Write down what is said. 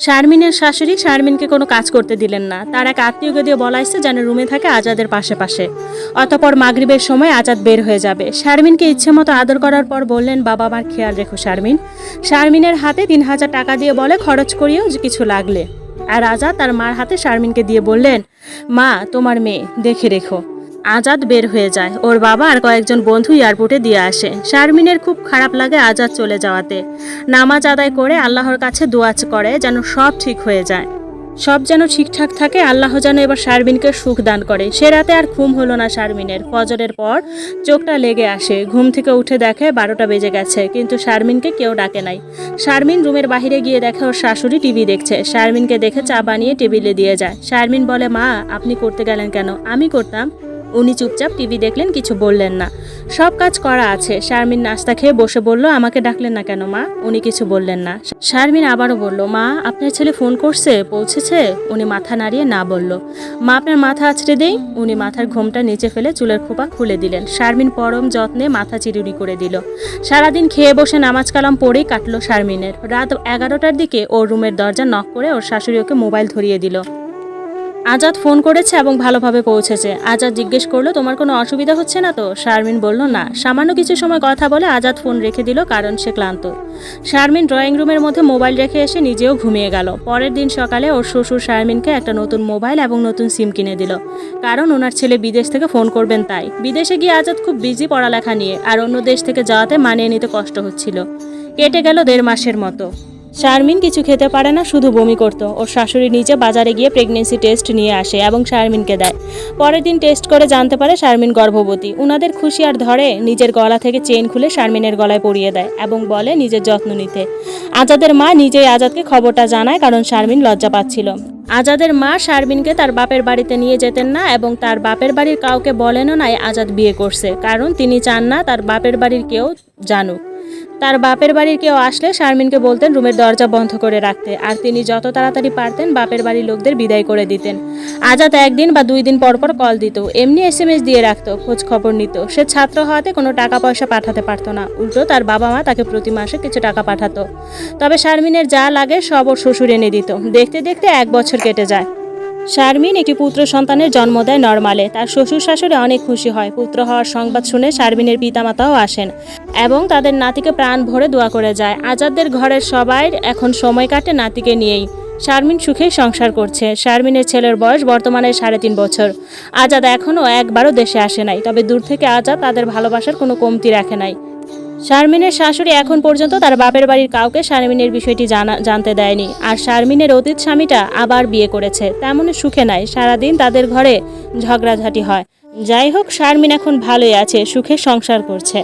শারমিনের শাশুড়ি শারমিনকে কোনো কাজ করতে দিলেন না। তার এক আত্মীয়কে দিয়ে বলাইছে যেন রুমে থাকে আজাদের পাশে পাশে অতপর মাগরিবের সময় আজাদ বের হয়ে যাবে। শারমিনকে ইচ্ছে মতো আদর করার পর বললেন, বাবা, আমার খেয়াল রেখো শারমিন। শারমিনের হাতে তিন হাজার টাকা দিয়ে বলে, খরচ করিও, যে কিছু লাগলে। আর আজাদ তার মার হাতে শারমিনকে দিয়ে বললেন, মা, তোমার মেয়ে, দেখে রেখো। আজাদ বের হয়ে যায়। ওর বাবা আর কয়েকজন বন্ধু এয়ারপোর্টে দিয়ে আসে। শারমিনের খুব খারাপ লাগে আজাদ চলে যাওয়াতে। নামাজ আদায় করে আল্লাহর কাছে দোয়াজ করে যেন সব ঠিক হয়ে যায়। সব যেন ঠিকঠাক থাকে, আল্লাহ যেন এবার শারমিনকে সুখ দান করে। সে রাতে আর ঘুম হলো না শারমিনের। ফজরের পর চোখটা লেগে আসে। ঘুম থেকে উঠে দেখে বারোটা বেজে গেছে, কিন্তু শারমিনকে কেউ ডাকে নাই। শারমিন রুমের বাইরে গিয়ে দেখে ওর শাশুড়ি টিভি দেখছে। শারমিনকে দেখে চা বানিয়ে টেবিলে দিয়ে যায়। শারমিন বলে, মা, আপনি করতে গেলেন কেন? আমি করতাম। উনি চুপচাপ টিভি দেখলেন, কিছু বললেন না। সব কাজ করা আছে। শারমিন নাস্তা খেয়ে বসে বলল, আমাকে ডাকলেন না কেন, মা? উনি কিছু বললেন না। শারমিন আবারও বলল, মা, আপনার ছেলে ফোন করছে, পৌঁছেছে? উনি মাথা নাড়িয়ে না বলল। মা, আপনার মাথা আছড়ে দেই? উনি মাথার ঘোমটা নিচে ফেলে চুলের খোপা খুলে দিলেন। শারমিন পরম যত্নে মাথা চিরুনি করে দিল। সারাদিন খেয়ে বসে নামাজ কালাম পড়েই কাটলো শারমিনের। রাত এগারোটার দিকে ওর রুমের দরজা নক করে ওর শাশুড়ি ওকে মোবাইল ধরিয়ে দিল। আজাদ ফোন করেছে এবং ভালোভাবে পৌঁছেছে। আজাদ জিজ্ঞেস করল, তোমার কোনো অসুবিধা হচ্ছে না তো? শারমিন বলল, না। সামান্য কিছু সময় কথা বলে আজাদ ফোন রেখে দিল, কারণ সে ক্লান্ত। শারমিন ড্রয়িং রুমের মধ্যে মোবাইল রেখে এসে নিজেও ঘুমিয়ে গেল। পরের দিন সকালে ওর শ্বশুর শারমিনকে একটা নতুন মোবাইল এবং নতুন সিম কিনে দিল। কারণ ওনার ছেলে বিদেশ থেকে ফোন করবেন তাই। বিদেশে গিয়ে আজাদ খুব বিজি পড়ালেখা নিয়ে, আর অন্য দেশ থেকে যাওয়াতে মানিয়ে নিতে কষ্ট হচ্ছিল। কেটে গেল দেড় মাসের মতো। শারমিন কিছু খেতে পারে না, শুধু বমি করত। ওর শাশুড়ি নিচে বাজারে গিয়ে প্রেগনেন্সি টেস্ট নিয়ে আসে এবং শারমিনকে দেয়। পরের দিন টেস্ট করে জানতে পারে শারমিন গর্ভবতী। উনাদের খুশি আর ধরে, নিজের গলা থেকে চেন খুলে শারমিনের গলায় পরিয়ে দেয় এবং বলে, নিজের যত্ন নিতে। আজাদের মা নিজেই আজাদকে খবরটা জানায় কারণ শারমিন লজ্জা পাচ্ছিল। আজাদের মা শারমিনকে তার বাপের বাড়িতে নিয়ে যেতেন না এবং তার বাপের বাড়ির কাউকে বলেনও নাই আজাদ বিয়ে করছে, কারণ তিনি চান না তার বাপের বাড়ির কেউ জানুক। তার বাপের বাড়ির কেউ আসলে শারমিনকে বলতেন রুমের দরজা বন্ধ করে রাখতে, আর তিনি যত তাড়াতাড়ি পারতেন বাপের বাড়ির লোকদের বিদায় করে দিতেন। আজাদ একদিন বা দুই দিন পর পর কল দিত, এমনি এস এম এস দিয়ে রাখতো, খোঁজ খবর নিত। সে ছাত্র হওয়াতে কোনো টাকা পয়সা পাঠাতে পারতো না। উল্টো তার বাবা মা তাকে প্রতি মাসে কিছু টাকা পাঠাতো। তবে শারমিনের যা লাগে সব ওর শ্বশুর এনে দিত। দেখতে দেখতে এক বছর কেটে যায়। শারমিন একটি পুত্র সন্তানের জন্ম দেয় নর্মালে। তার শ্বশুর শাশুড়ি অনেক খুশি হয়। পুত্র হওয়ার সংবাদ শুনে শারমিনের পিতামাতাও আসেন। এবং তাদের নাতিকে প্রাণ ভরে দোয়া করে যায়। আজাদদের ঘরের সবাই এখন সময় কাটে নাতিকে নিয়েই। শারমিন সুখেই সংসার করছে। শারমিনের ছেলের বয়স বর্তমানে সাড়ে তিন বছর। আজাদ এখনও একবারও দেশে আসে নাই, তবে দূর থেকে আজাদ তাদের ভালোবাসার কোনো কমতি রাখে নাই। শারমিনের শাশুড়ি এখন পর্যন্ত তার বাপের বাড়ির কাউকে শারমিনের বিষয়টি জানা, জানতে দেয়নি। আর শারমিনের অতীত স্বামীটা আবার বিয়ে করেছে। তেমনই সুখে নাই, সারাদিন তাদের ঘরে ঝগড়াঝাটি হয়। যাই হোক, শারমিন এখন ভালোই আছে, সুখে সংসার করছে।